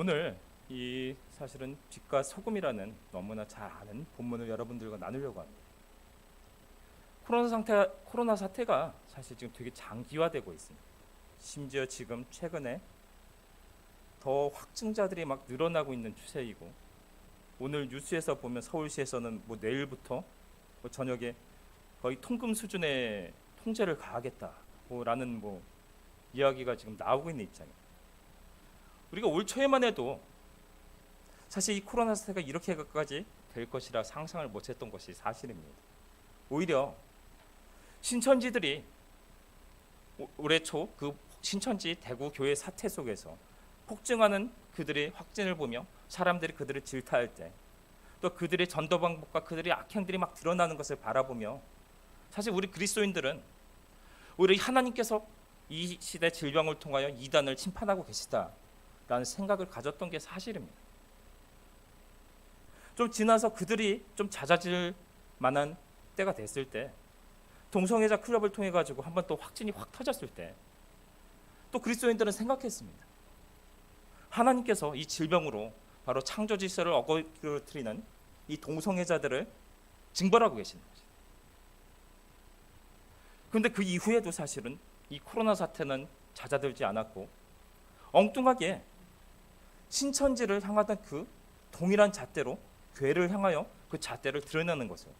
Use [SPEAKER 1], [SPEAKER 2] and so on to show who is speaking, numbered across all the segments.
[SPEAKER 1] 오늘 이 사실은 빛과 소금이라는 너무나 잘 아는 본문을 여러분들과 나누려고 합니다. 코로나 상태 코로나 사태가 사실 지금 되게 장기화되고 있습니다. 심지어 지금 최근에 더 확진자들이 막 늘어나고 있는 추세이고 오늘 뉴스에서 보면 서울시에서는 뭐 내일부터 뭐 저녁에 거의 통금 수준의 통제를 가하겠다라는 뭐 이야기가 지금 나오고 있는 입장입니다. 우리가 올 초에만 해도 사실 이 코로나 사태가 이렇게까지 될 것이라 상상을 못했던 것이 사실입니다. 오히려 신천지들이 오- 올해 초 그 신천지 대구 교회 사태 속에서 폭증하는 그들의 확진을 보며 사람들이 그들을 질타할 때 또 그들의 전도 방법과 그들의 악행들이 막 드러나는 것을 바라보며 사실 우리 그리스도인들은 오히려 하나님께서 이 시대 질병을 통하여 이단을 심판하고 계시다 라는 생각을 가졌던 게 사실입니다. 좀 지나서 그들이 좀 잦아질 만한 때가 됐을 때 동성애자 클럽을 통해 가지고 한번 또 확진이 확 터졌을 때 또 그리스도인들은 생각했습니다. 하나님께서 이 질병으로 바로 창조 질서를 어거러뜨리는 이 동성애자들을 징벌하고 계시는 거죠. 그런데 그 이후에도 사실은 이 코로나 사태는 잦아들지 않았고 엉뚱하게 신천지를 향하던 그 동일한 잣대로 교회를 향하여 그 잣대를 드러내는 것을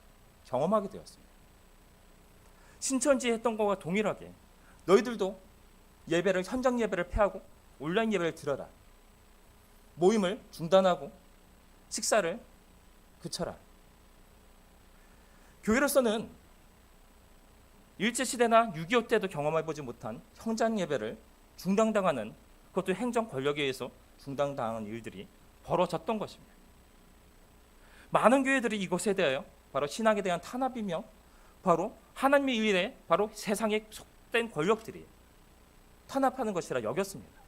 [SPEAKER 1] 경험하게 되었습니다. 신천지 했던 것과 동일하게 너희들도 예배를 현장 예배를 폐하고 온라인 예배를 들어라. 모임을 중단하고 식사를 그쳐라. 교회로서는 일제 시대나 6.25 때도 경험해 보지 못한 현장 예배를 중단당하는 그것도 행정 권력에 의해서 중단당하는 일들이 벌어졌던 것입니다. 많은 교회들이 이것에 대하여 바로 신학에 대한 탄압이며 바로 하나님의 일에 바로 세상에 속된 권력들이 탄압하는 것이라 여겼습니다.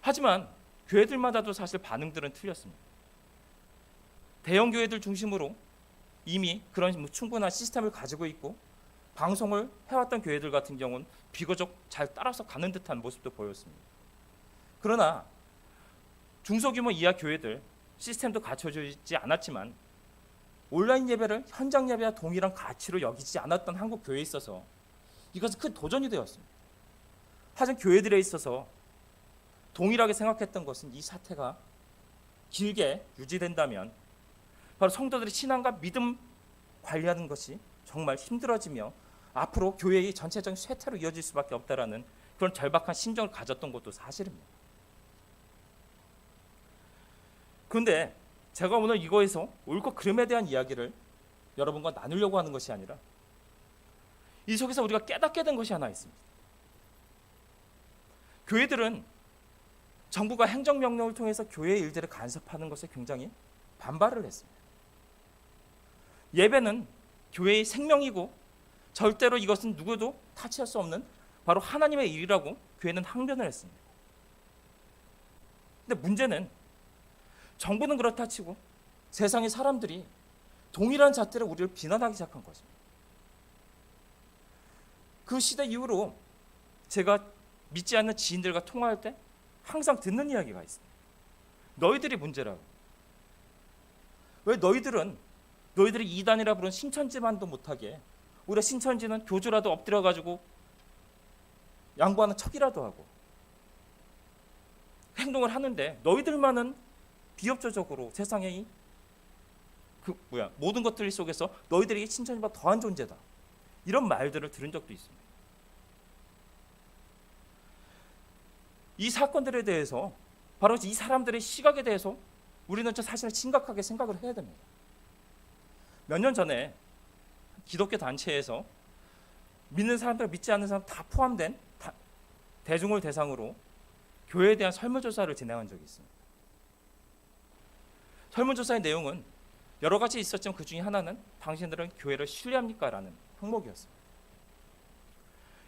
[SPEAKER 1] 하지만 교회들마다도 사실 반응들은 틀렸습니다. 대형 교회들 중심으로 이미 그런 뭐 충분한 시스템을 가지고 있고 방송을 해왔던 교회들 같은 경우는 비교적 잘 따라서 가는 듯한 모습도 보였습니다. 그러나 중소규모 이하 교회들 시스템도 갖춰져 있지 않았지만 온라인 예배를 현장 예배와 동일한 가치로 여기지 않았던 한국 교회에 있어서 이것은 큰 도전이 되었습니다. 하지만 교회들에 있어서 동일하게 생각했던 것은 이 사태가 길게 유지된다면 바로 성도들의 신앙과 믿음 관리하는 것이 정말 힘들어지며 앞으로 교회의 전체적인 쇠퇴로 이어질 수밖에 없다라는 그런 절박한 심정을 가졌던 것도 사실입니다. 그런데 제가 오늘 이거에서 옳고 그름에 대한 이야기를 여러분과 나누려고 하는 것이 아니라 이 속에서 우리가 깨닫게 된 것이 하나 있습니다. 교회들은 정부가 행정명령을 통해서 교회의 일들을 간섭하는 것에 굉장히 반발을 했습니다. 예배는 교회의 생명이고 절대로 이것은 누구도 타치할 수 없는 바로 하나님의 일이라고 교회는 항변을 했습니다. 근데 문제는 정부는 그렇다 치고 세상의 사람들이 동일한 잣대로 우리를 비난하기 시작한 것입니다. 그 시대 이후로 제가 믿지 않는 지인들과 통화할 때 항상 듣는 이야기가 있습니다. 너희들이 문제라고. 왜 너희들은 너희들이 이단이라 부른 신천지만도 못하게 우리가 신천지는 교주라도 엎드려 가지고 양보하는 척이라도 하고 행동을 하는데 너희들만은 비협조적으로 세상의 그 뭐야 모든 것들 속에서 너희들에게 신천지보다 더한 존재다 이런 말들을 들은 적도 있습니다. 이 사건들에 대해서 바로 이 사람들의 시각에 대해서 우리는 저 사실 심각하게 생각을 해야 됩니다. 몇 년 전에 기독교 단체에서 믿는 사람들 믿지 않는 사람 다 포함된 다, 대중을 대상으로 교회에 대한 설문조사를 진행한 적이 있습니다. 설문조사의 내용은 여러 가지 있었지만 그 중에 하나는 당신들은 교회를 신뢰합니까? 라는 항목이었습니다.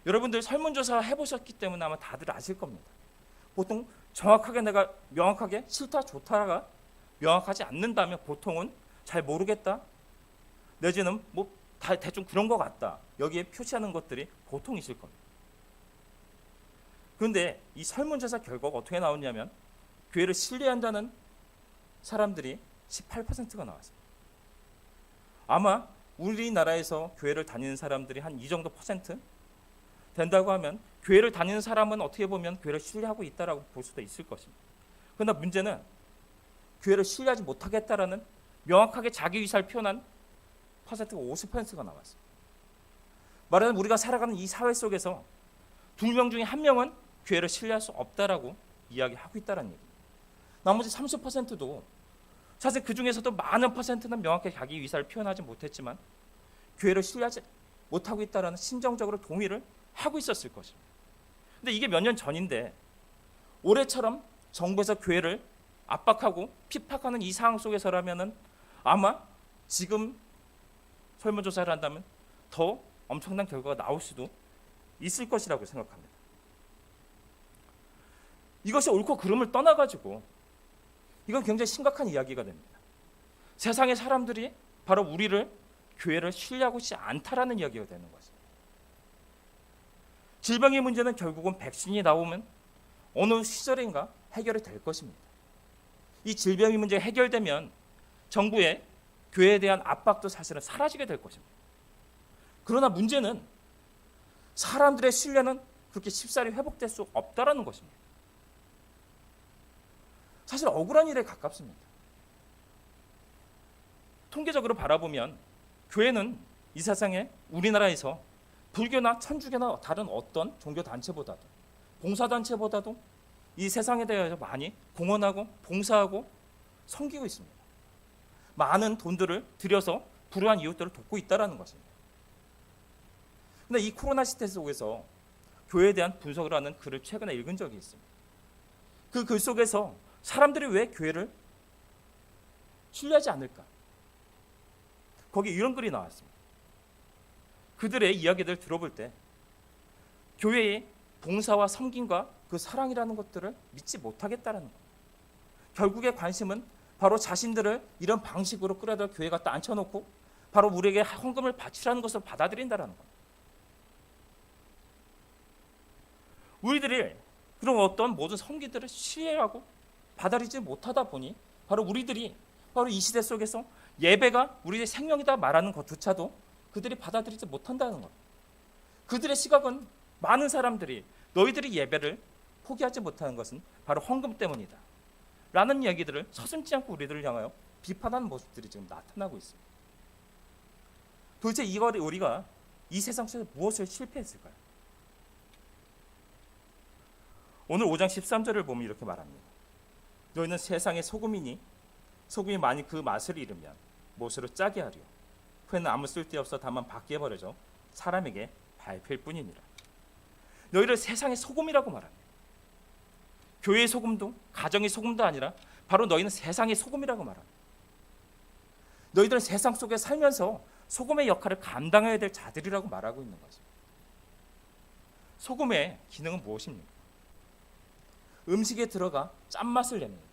[SPEAKER 1] 여러분들 설문조사 해보셨기 때문에 아마 다들 아실 겁니다. 보통 정확하게 내가 명확하게 싫다 좋다가 명확하지 않는다면 보통은 잘 모르겠다 내지는 뭐 다 대충 그런 것 같다 여기에 표시하는 것들이 보통 있을 겁니다. 그런데 이 설문조사 결과가 어떻게 나왔냐면 교회를 신뢰한다는 사람들이 18%가 나왔습니다. 아마 우리나라에서 교회를 다니는 사람들이 한 이 정도 퍼센트 된다고 하면 교회를 다니는 사람은 어떻게 보면 교회를 신뢰하고 있다라고 볼 수도 있을 것입니다. 그러나 문제는 교회를 신뢰하지 못하겠다라는 명확하게 자기 의사를 표현한 퍼센트가 50%가 나왔어요. 말하자면 우리가 살아가는 이 사회 속에서 두 명 중에 한 명은 교회를 신뢰할 수 없다라고 이야기하고 있다는 얘기입니다. 나머지 30%도 사실 그 중에서도 많은 퍼센트는 명확하게 자기 의사를 표현하지 못했지만 교회를 신뢰하지 못하고 있다라는 심정적으로 동의를 하고 있었을 것입니다. 근데 이게 몇 년 전인데 올해처럼 정부에서 교회를 압박하고 핍박하는 이 상황 속에서라면은 아마 지금 설문조사를 한다면 더 엄청난 결과가 나올 수도 있을 것이라고 생각합니다. 이것이 옳고 그름을 떠나가지고 이건 굉장히 심각한 이야기가 됩니다. 세상의 사람들이 바로 우리를 교회를 신뢰하고 있지 않다라는 이야기가 되는 것입니다. 질병의 문제는 결국은 백신이 나오면 어느 시절인가 해결이 될 것입니다. 이 질병의 문제 해결되면 정부의 교회에 대한 압박도 사실은 사라지게 될 것입니다. 그러나 문제는 사람들의 신뢰는 그렇게 쉽사리 회복될 수 없다라는 것입니다. 사실 억울한 일에 가깝습니다. 통계적으로 바라보면 교회는 이 세상에 우리나라에서 불교나 천주교나 다른 어떤 종교 단체보다도 봉사 단체보다도 이 세상에 대해서 많이 공헌하고 봉사하고 섬기고 있습니다. 많은 돈들을 들여서 불우한 이웃들을 돕고 있다라는 것입니다. 근데 이 코로나 시대 속에서 교회에 대한 분석을 하는 글을 최근에 읽은 적이 있습니다. 그 글 속에서 사람들이 왜 교회를 신뢰하지 않을까? 거기 이런 글이 나왔습니다. 그들의 이야기를 들어볼 때 교회의 봉사와 섬김과 그 사랑이라는 것들을 믿지 못하겠다라는 것. 결국의 관심은 바로 자신들을 이런 방식으로 끌어다 교회 갖다 앉혀놓고 바로 우리에게 헌금을 바치라는 것을 받아들인다라는 것. 우리들이 그런 어떤 모든 섬기들을 신뢰하고 받아들이지 못하다 보니 바로 우리들이 바로 이 시대 속에서 예배가 우리의 생명이다 말하는 것조차도 그들이 받아들이지 못한다는 것. 그들의 시각은 많은 사람들이 너희들이 예배를 포기하지 못하는 것은 바로 헌금 때문이다. 라는 이야기들을 서슴지 않고 우리들을 향하여 비판하는 모습들이 지금 나타나고 있습니다. 도대체 이걸 우리가 이 세상 속에서 무엇을 실패했을까요? 오늘 5장 13절을 보면 이렇게 말합니다. 너희는 세상의 소금이니 소금이 많이 그 맛을 잃으면 못으로 짜게 하려. 후에는 아무 쓸데없어 다만 밖에 버려져 사람에게 밟힐 뿐이니라. 너희를 세상의 소금이라고 말합니다. 교회의 소금도 가정의 소금도 아니라 바로 너희는 세상의 소금이라고 말합니다. 너희들은 세상 속에 살면서 소금의 역할을 감당해야 될 자들이라고 말하고 있는 거죠. 소금의 기능은 무엇입니까? 음식에 들어가 짠맛을 냅니다.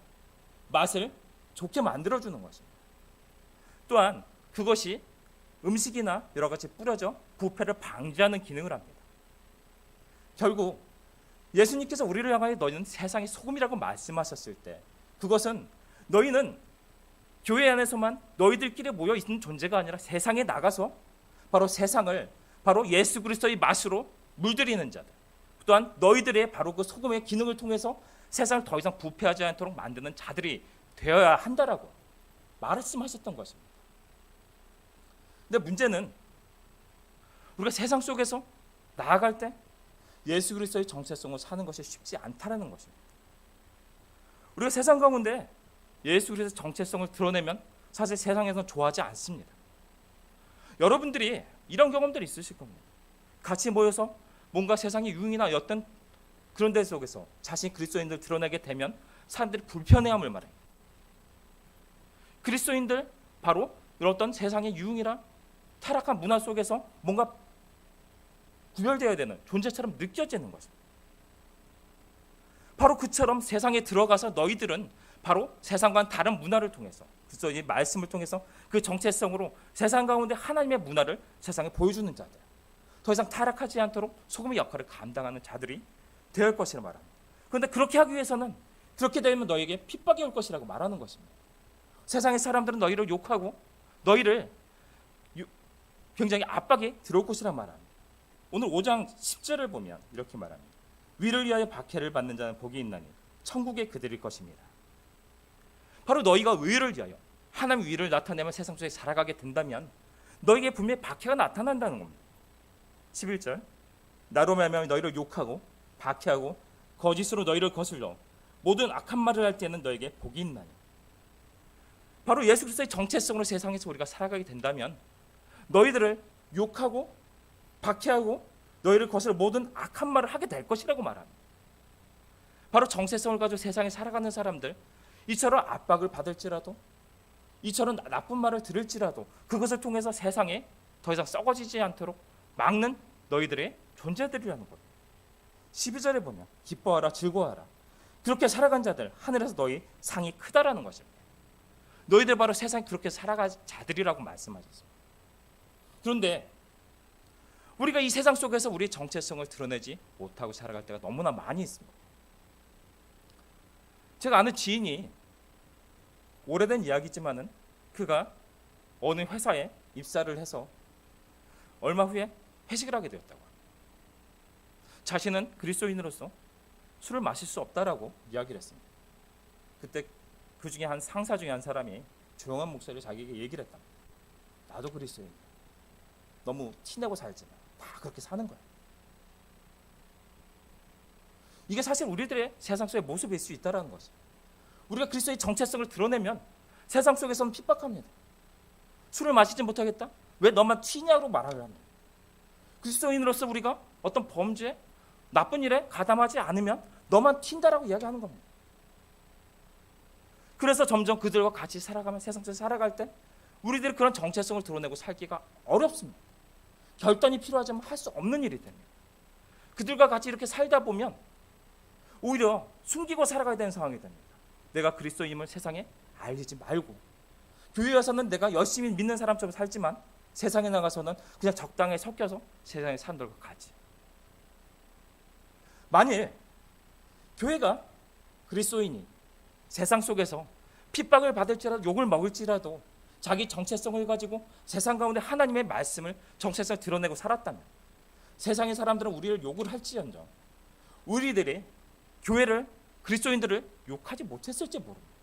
[SPEAKER 1] 맛을 좋게 만들어주는 것입니다. 또한 그것이 음식이나 여러 가지 뿌려져 부패를 방지하는 기능을 합니다. 결국 예수님께서 우리를 향하여 너희는 세상의 소금이라고 말씀하셨을 때 그것은 너희는 교회 안에서만 너희들끼리 모여 있는 존재가 아니라 세상에 나가서 바로 세상을 바로 예수 그리스도의 맛으로 물들이는 자들. 또한 너희들의 바로 그 소금의 기능을 통해서 세상을 더 이상 부패하지 않도록 만드는 자들이 되어야 한다라고 말씀하셨던 것입니다. 근데 문제는 우리가 세상 속에서 나아갈 때 예수 그리스도의 정체성을 사는 것이 쉽지 않다라는 것입니다. 우리가 세상 가운데 예수 그리스도의 정체성을 드러내면 사실 세상에서는 좋아하지 않습니다. 여러분들이 이런 경험들이 있으실 겁니다. 같이 모여서 뭔가 세상의 유흥이나 어떤 그런 데 속에서 자신 그리스도인들 드러내게 되면 사람들이 불편해함을 말해요. 그리스도인들 바로 어떤 세상의 유흥이라 타락한 문화 속에서 뭔가 구별되어야 되는 존재처럼 느껴지는 것입니다. 바로 그처럼 세상에 들어가서 너희들은 바로 세상과는 다른 문화를 통해서 그래서 이 말씀을 통해서 그 정체성으로 세상 가운데 하나님의 문화를 세상에 보여주는 자들. 더 이상 타락하지 않도록 소금의 역할을 감당하는 자들이 될 것이라 말합니다. 그런데 그렇게 하기 위해서는 그렇게 되면 너에게 핍박이 올 것이라고 말하는 것입니다. 세상의 사람들은 너희를 욕하고 너희를 유- 굉장히 압박이 들어올 것이라 말합니다. 오늘 5장 10절을 보면 이렇게 말합니다. 위를 위하여 박해를 받는 자는 복이 있나니 천국에 그들일 것입니다. 바로 너희가 위를 위하여 하나님 위를 나타내면 세상 속에 살아가게 된다면 너에게 분명히 박해가 나타난다는 겁니다. 11절 나로 말하면 너희를 욕하고 박해하고 거짓으로 너희를 거슬러 모든 악한 말을 할 때는 너에게 복이 있나니 바로 예수 그리스도의 정체성으로 세상에서 우리가 살아가게 된다면 너희들을 욕하고 박해하고 너희를 거슬러 모든 악한 말을 하게 될 것이라고 말합니다. 바로 정체성을 가지고 세상에 살아가는 사람들 이처럼 압박을 받을지라도 이처럼 나- 나쁜 말을 들을지라도 그것을 통해서 세상에 더 이상 썩어지지 않도록 막는 너희들의 존재들이라는 것. 12절에 보면 기뻐하라 즐거워하라 그렇게 살아간 자들 하늘에서 너희 상이 크다라는 것입니다. 너희들 바로 세상에 그렇게 살아간 자들이라고 말씀하셨습니다. 그런데 우리가 이 세상 속에서 우리의 정체성을 드러내지 못하고 살아갈 때가 너무나 많이 있습니다. 제가 아는 지인이 오래된 이야기지만은 그가 어느 회사에 입사를 해서 얼마 후에 회식을 하게 되었다고 합니다. 자신은 그리스도인으로서 술을 마실 수 없다라고 이야기를 했습니다. 그때 그 중에 한 상사 중에 한 사람이 조용한 목소리로 자기에게 얘기를 했다. 나도 그리스도인. 너무 티내고 살지 마. 다 그렇게 사는 거야. 이게 사실 우리들의 세상 속의 모습일 수 있다라는 것이. 우리가 그리스도의 정체성을 드러내면 세상 속에서는 핍박합니다. 술을 마시지 못하겠다? 왜 너만 튀냐고 말하려 합니다. 그리스도인으로서 우리가 어떤 범죄, 나쁜 일에 가담하지 않으면 너만 튄다라고 이야기하는 겁니다. 그래서 점점 그들과 같이 살아가면 세상 속에 살아갈 때 우리들이 그런 정체성을 드러내고 살기가 어렵습니다. 결단이 필요하지만 할 수 없는 일이 됩니다. 그들과 같이 이렇게 살다 보면 오히려 숨기고 살아가야 되는 상황이 됩니다. 내가 그리스도임을 세상에 알리지 말고 교회 와서는 내가 열심히 믿는 사람처럼 살지만 세상에 나가서는 그냥 적당히 섞여서 세상의 사람들과 같이. 만일 교회가 그리스도인이 세상 속에서 핍박을 받을지라도 욕을 먹을지라도 자기 정체성을 가지고 세상 가운데 하나님의 말씀을 정체성을 드러내고 살았다면 세상의 사람들은 우리를 욕을 할지언정 우리들이 교회를 그리스도인들을 욕하지 못했을지 모릅니다.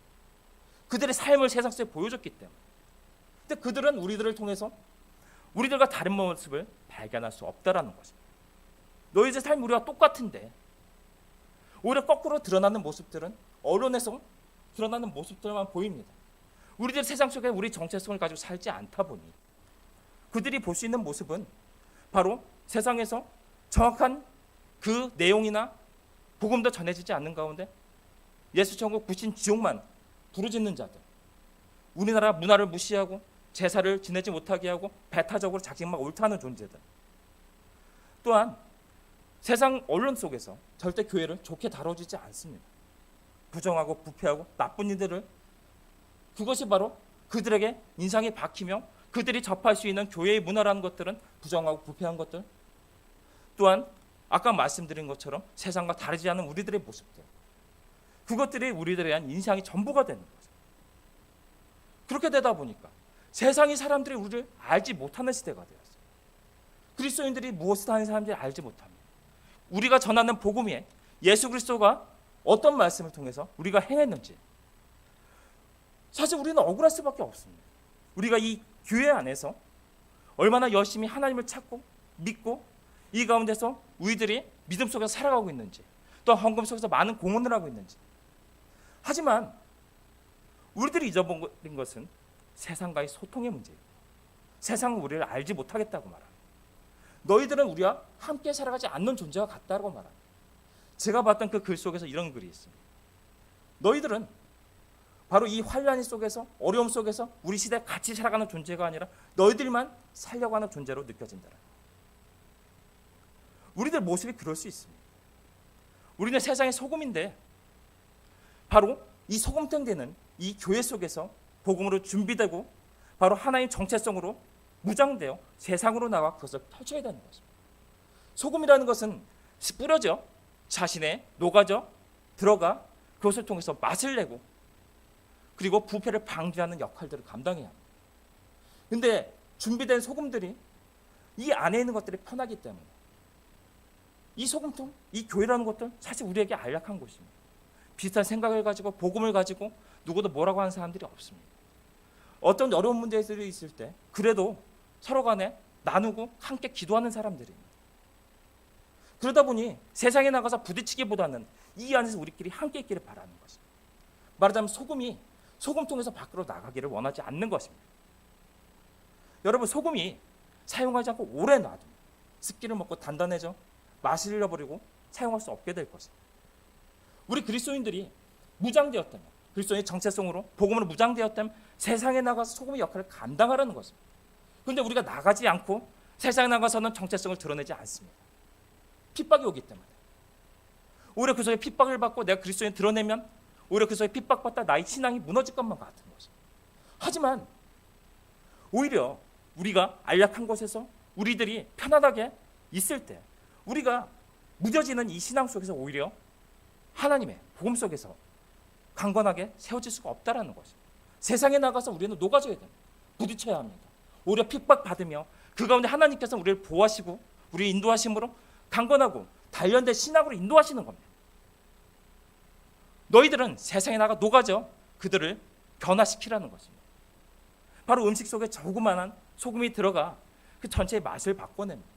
[SPEAKER 1] 그들의 삶을 세상 속에 보여줬기 때문에. 근데 그들은 우리들을 통해서 우리들과 다른 모습을 발견할 수 없다라는 것입니다. 너희들 삶 우리와 똑같은데 오히려 거꾸로 드러나는 모습들은 언론에서 드러나는 모습들만 보입니다. 우리들 세상 속에 우리 정체성을 가지고 살지 않다 보니 그들이 볼 수 있는 모습은 바로 세상에서 정확한 그 내용이나 복음도 전해지지 않는 가운데 예수 천국 구신 지옥만 부르짖는 자들 우리나라 문화를 무시하고 제사를 지내지 못하게 하고 배타적으로 자기만 옳다는 존재들 또한 세상 언론 속에서 절대 교회를 좋게 다뤄주지 않습니다. 부정하고 부패하고 나쁜 이들을 그것이 바로 그들에게 인상이 박히며 그들이 접할 수 있는 교회의 문화라는 것들은 부정하고 부패한 것들 또한 아까 말씀드린 것처럼 세상과 다르지 않은 우리들의 모습들 그것들이 우리들에 대한 인상이 전부가 되는 거죠. 그렇게 되다 보니까 세상의 사람들이 우리를 알지 못하는 시대가 되었어요. 그리스도인들이 무엇을 하는 사람들이 알지 못합니다. 우리가 전하는 복음에 예수 그리스도가 어떤 말씀을 통해서 우리가 행했는지 사실 우리는 억울할 수밖에 없습니다. 우리가 이 교회 안에서 얼마나 열심히 하나님을 찾고 믿고 이 가운데서 우리들이 믿음 속에서 살아가고 있는지 또 헌금 속에서 많은 공헌을 하고 있는지 하지만 우리들이 잊어버린 것은 세상과의 소통의 문제입니다. 세상은 우리를 알지 못하겠다고 말합니다. 너희들은 우리와 함께 살아가지 않는 존재와 같다고 말합니다. 제가 봤던 그 글 속에서 이런 글이 있습니다. 너희들은 바로 이 환란 속에서 어려움 속에서 우리 시대에 같이 살아가는 존재가 아니라 너희들만 살려고 하는 존재로 느껴진다. 우리들 모습이 그럴 수 있습니다. 우리는 세상의 소금인데 바로 이 소금탕 되는 이 교회 속에서 복음으로 준비되고 바로 하나님 정체성으로 무장되어 세상으로 나와 그것을 펼쳐야 되는 것입니다. 소금이라는 것은 뿌려져 자신의 녹아져 들어가 그것을 통해서 맛을 내고 그리고 부패를 방지하는 역할들을 감당해야 합니다. 근데 준비된 소금들이 이 안에 있는 것들이 편하기 때문에 이 소금통, 이 교회라는 것들 사실 우리에게 안락한 곳입니다. 비슷한 생각을 가지고 복음을 가지고 누구도 뭐라고 하는 사람들이 없습니다. 어떤 어려운 문제들이 있을 때 그래도 서로 간에 나누고 함께 기도하는 사람들입니다. 그러다 보니 세상에 나가서 부딪히기보다는 이 안에서 우리끼리 함께 있기를 바라는 것입니다. 말하자면 소금이 소금통에서 밖으로 나가기를 원하지 않는 것입니다. 여러분 소금이 사용하지 않고 오래 놔두면 습기를 먹고 단단해져 맛을 잃어버리고 사용할 수 없게 될 것입니다. 우리 그리스도인들이 무장되었다면 그리스도의 정체성으로 복음으로 무장되었다면 세상에 나가서 소금의 역할을 감당하라는 것입니다. 그런데 우리가 나가지 않고 세상에 나가서는 정체성을 드러내지 않습니다. 핍박이 오기 때문에 오히려 그 속에 핍박을 받고 내가 그리스도인 드러내면 오히려 그 속에 핍박받다 나의 신앙이 무너질 것만 같은 것입니다. 하지만 오히려 우리가 안락한 곳에서 우리들이 편안하게 있을 때 우리가 무뎌지는 이 신앙 속에서 오히려 하나님의 복음 속에서 강건하게 세워질 수가 없다라는 것입니다. 세상에 나가서 우리는 녹아져야 됩니다. 부딪혀야 합니다. 오히려 핍박받으며 그 가운데 하나님께서 우리를 보호하시고 우리 인도하심으로 강건하고 단련된 신앙으로 인도하시는 겁니다. 너희들은 세상에 나가 녹아져 그들을 변화시키라는 것입니다. 바로 음식 속에 조그만한 소금이 들어가 그 전체의 맛을 바꿔냅니다.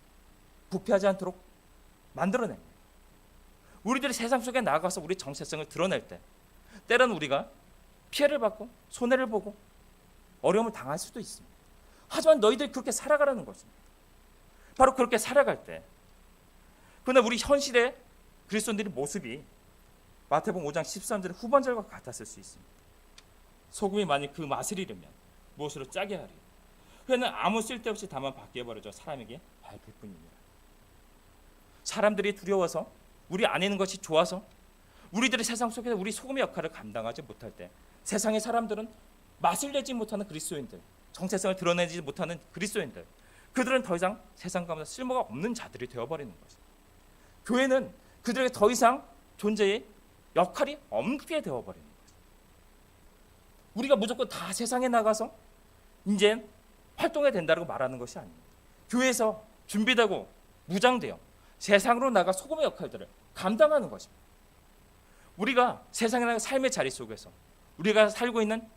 [SPEAKER 1] 부패하지 않도록 만들어냅니다. 우리들이 세상 속에 나가서 우리 정체성을 드러낼 때 때로는 우리가 피해를 받고 손해를 보고 어려움을 당할 수도 있습니다. 하지만 너희들이 그렇게 살아가라는 것입니다. 바로 그렇게 살아갈 때 그러나 우리 현실의 그리스도인들의 모습이 마태복음 5장 13절의 후반절과 같았을 수 있습니다. 소금이 만약 그 맛을 잃으면 무엇으로 짜게 하리? 회는 아무 쓸데없이 다만 바뀌어버려져 사람에게 밟힐 뿐입니다. 사람들이 두려워서 우리 안에 있는 것이 좋아서 우리들이 세상 속에서 우리 소금의 역할을 감당하지 못할 때 세상의 사람들은 맛을 내지 못하는 그리스도인들, 정체성을 드러내지 못하는 그리스도인들, 그들은 더 이상 세상 가운데 쓸모가 없는 자들이 되어버리는 것입니다. 교회는 그들에게 더 이상 존재의 역할이 없게 되어버리는 거죠. 우리가 무조건 다 세상에 나가서 이제 활동해야 된다고 말하는 것이 아닙니다. 교회에서 준비되고 무장되어 세상으로 나가 소금의 역할들을 감당하는 것입니다. 우리가 세상에 나가 삶의 자리 속에서 우리가 살고 있는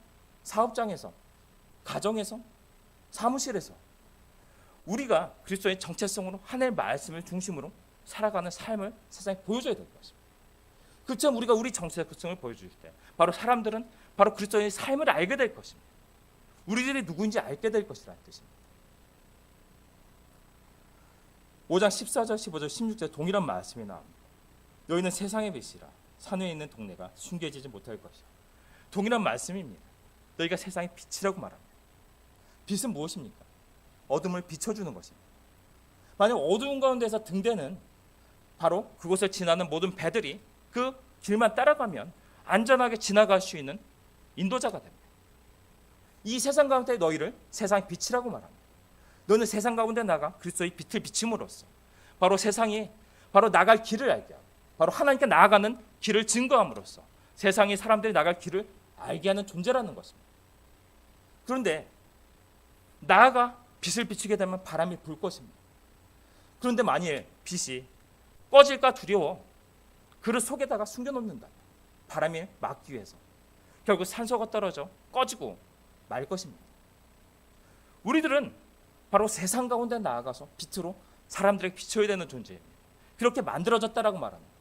[SPEAKER 1] 사업장에서 가정에서 사무실에서 우리가 그리스도의 정체성으로 하나님의 말씀을 중심으로 살아가는 삶을 세상에 보여줘야 될 것입니다. 그처럼 우리가 우리 정체성을 보여줄 때 바로 사람들은 바로 그리스도의 삶을 알게 될 것입니다. 우리들이 누구인지 알게 될 것이라는 뜻입니다. 5장 14절, 15절, 16절 동일한 말씀이 나옵니다. 너희는 세상의 빛이라 산에 있는 동네가 숨겨지지 못할 것이야. 동일한 말씀입니다. 너희가 세상의 빛이라고 말합니다. 빛은 무엇입니까? 어둠을 비춰주는 것입니다. 만약 어두운 가운데서 등대는 바로 그곳을 지나는 모든 배들이 그 길만 따라가면 안전하게 지나갈 수 있는 인도자가 됩니다. 이 세상 가운데 너희를 세상의 빛이라고 말합니다. 너는 세상 가운데 나가 그리스도의 빛을 비침으로써 바로 세상이 바로 나갈 길을 알게 하고 바로 하나님께 나아가는 길을 증거함으로써 세상의 사람들이 나갈 길을 알게 하는 존재라는 것입니다. 그런데 나아가 빛을 비추게 되면 바람이 불 것입니다. 그런데 만일 빛이 꺼질까 두려워 그릇 속에다가 숨겨놓는다. 바람이 막기 위해서 결국 산소가 떨어져 꺼지고 말 것입니다. 우리들은 바로 세상 가운데 나아가서 빛으로 사람들에게 비춰야 되는 존재입니다. 그렇게 만들어졌다라고 말합니다.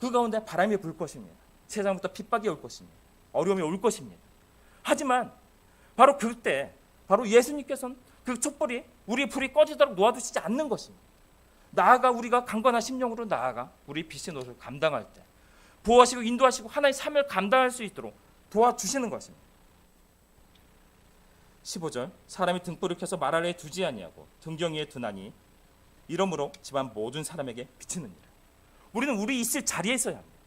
[SPEAKER 1] 그 가운데 바람이 불 것입니다. 세상부터 핍박이 올 것입니다. 어려움이 올 것입니다. 하지만 바로 그때 바로 예수님께서는 그 촛불이 우리 불이 꺼지도록 놓아두시지 않는 것입니다. 나아가 우리가 강건한 심령으로 나아가 우리 빛의 노릇을 감당할 때 보호하시고 인도하시고 하나의 삶을 감당할 수 있도록 도와주시는 것입니다. 15절 사람이 등불을 켜서 말 아래에 두지 아니하고 등경 위에 두나니 이러므로 집안 모든 사람에게 비치느니라. 우리는 우리 있을 자리에 있어야 합니다.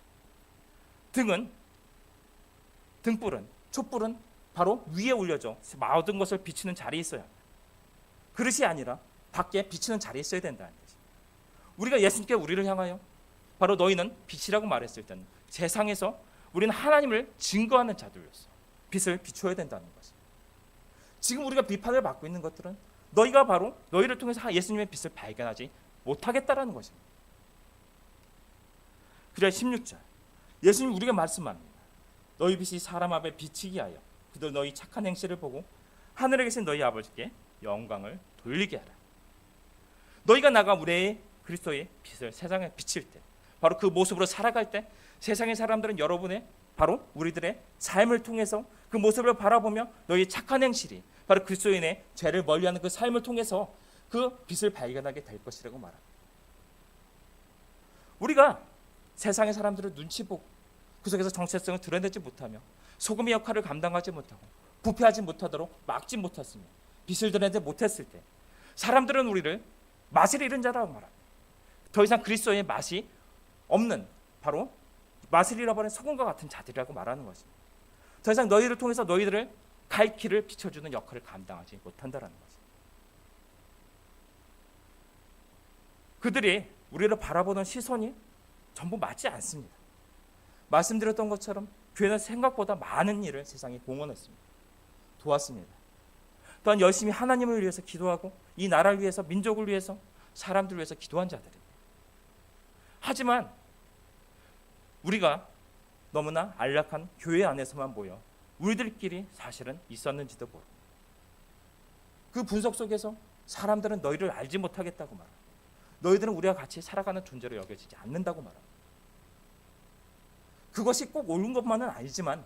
[SPEAKER 1] 등은 등불은 촛불은 바로 위에 올려져 모든 것을 비추는 자리에 있어야 합니다. 그릇이 아니라 밖에 비치는 자리에 있어야 된다는 뜻입니다. 우리가 예수님께 우리를 향하여 바로 너희는 빛이라고 말했을 때는 세상에서 우리는 하나님을 증거하는 자들이었어. 빛을 비춰야 된다는 것이. 지금 우리가 비판을 받고 있는 것들은 너희가 바로 너희를 통해서 예수님의 빛을 발견하지 못하겠다라는 것입니다. 그래야 16절 예수님 우리가 말씀합니다. 너희 빛이 사람 앞에 비치게 하여 그들 너희 착한 행실을 보고 하늘에 계신 너희 아버지께 영광을 돌리게 하라. 너희가 나가 우리의 그리스도의 빛을 세상에 비칠 때 바로 그 모습으로 살아갈 때 세상의 사람들은 여러분의 바로 우리들의 삶을 통해서 그 모습을 바라보며 너희 착한 행실이 바로 그리스도인의 죄를 멀리하는 그 삶을 통해서 그 빛을 발견하게 될 것이라고 말합니다. 우리가 세상의 사람들을 눈치 보고 그 속에서 정체성을 드러내지 못하며 소금의 역할을 감당하지 못하고 부패하지 못하도록 막지 못했으며 빛을 드러내지 못했을 때 사람들은 우리를 맛을 잃은 자라고 말합니다. 더 이상 그리스도의 맛이 없는 바로 맛을 잃어버린 소금과 같은 자들이라고 말하는 것입니다. 더 이상 너희를 통해서 너희들을 갈 길을 비춰주는 역할을 감당하지 못한다라는 것입니다. 그들이 우리를 바라보는 시선이 전부 맞지 않습니다. 말씀드렸던 것처럼 교회는 생각보다 많은 일을 세상에 공헌했습니다. 도왔습니다. 또한 열심히 하나님을 위해서 기도하고 이 나라를 위해서 민족을 위해서 사람들을 위해서 기도한 자들입니다. 하지만 우리가 너무나 안락한 교회 안에서만 모여 우리들끼리 사실은 있었는지도 모르고 그 분석 속에서 사람들은 너희를 알지 못하겠다고 말합니다. 너희들은 우리와 같이 살아가는 존재로 여겨지지 않는다고 말합니다. 그것이 꼭 옳은 것만은 아니지만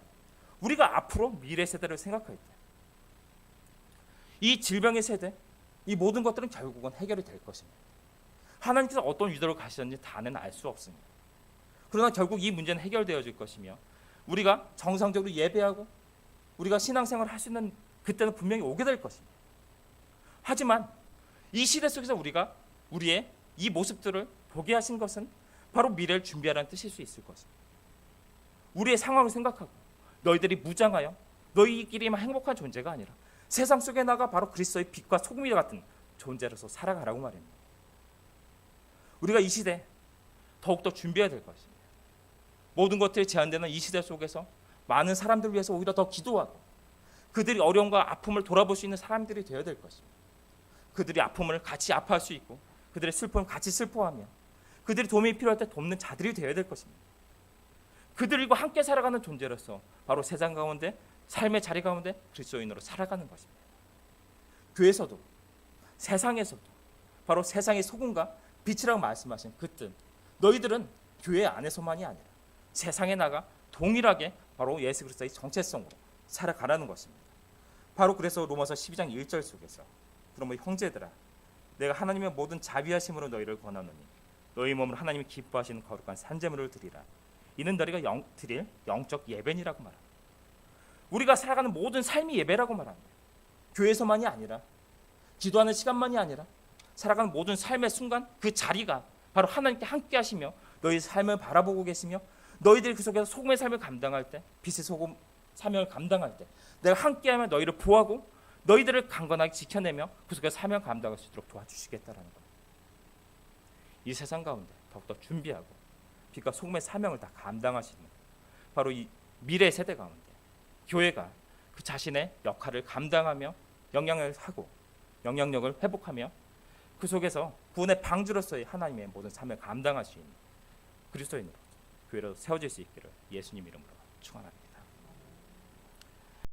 [SPEAKER 1] 우리가 앞으로 미래 세대를 생각할 때 이 질병의 세대, 이 모든 것들은 결국은 해결이 될 것입니다. 하나님께서 어떤 유도를 가시는지 다는 알 수 없습니다. 그러나 결국 이 문제는 해결되어질 것이며 우리가 정상적으로 예배하고 우리가 신앙생활을 할 수 있는 그때는 분명히 오게 될 것입니다. 하지만 이 시대 속에서 우리가 우리의 이 모습들을 보게 하신 것은 바로 미래를 준비하라는 뜻일 수 있을 것입니다. 우리의 상황을 생각하고 너희들이 무장하여 너희끼리만 행복한 존재가 아니라 세상 속에 나가 바로 그리스도의 빛과 소금이 같은 존재로서 살아가라고 말입니다. 우리가 이 시대 더욱더 준비해야 될 것입니다. 모든 것들이 제한되는 이 시대 속에서 많은 사람들을 위해서 오히려 더 기도하고 그들이 어려움과 아픔을 돌아볼 수 있는 사람들이 되어야 될 것입니다. 그들이 아픔을 같이 아파할 수 있고 그들의 슬픔을 같이 슬퍼하며 그들이 도움이 필요할 때 돕는 자들이 되어야 될 것입니다. 그들과 함께 살아가는 존재로서 바로 세상 가운데 삶의 자리 가운데 그리스도인으로 살아가는 것입니다. 교회에서도 세상에서도 바로 세상의 소금과 빛이라고 말씀하신 그 뜻. 너희들은 교회 안에서만이 아니라 세상에 나가 동일하게 바로 예수 그리스도의 정체성으로 살아가라는 것입니다. 바로 그래서 로마서 12장 1절 속에서 그러면 형제들아 내가 하나님의 모든 자비하심으로 너희를 권하노니 너희 몸을 하나님이 기뻐하시는 거룩한 산제물을 드리라. 이는 너희가 영, 드릴 영적 예배니라고 말합니다. 우리가 살아가는 모든 삶이 예배라고 말합니다. 교회에서만이 아니라 기도하는 시간만이 아니라 살아가는 모든 삶의 순간 그 자리가 바로 하나님께 함께 하시며 너희 삶을 바라보고 계시며 너희들이 그 속에서 소금의 삶을 감당할 때 빛의 소금 사명을 감당할 때 내가 함께하며 너희를 보호하고 너희들을 강건하게 지켜내며 그 속에서 사명 감당할 수 있도록 도와주시겠다라는 겁니다. 이 세상 가운데 더욱더 준비하고 빛과 소금의 사명을 다 감당하시는 바로 이 미래 세대 가운데 교회가 그 자신의 역할을 감당하며 영향을 하고 영향력을 회복하며 그 속에서 구원의 방주로서의 하나님의 모든 삶을 감당할 수 있는 그리스도인으로 교회로 세워질 수 있기를 예수님 이름으로 축원합니다.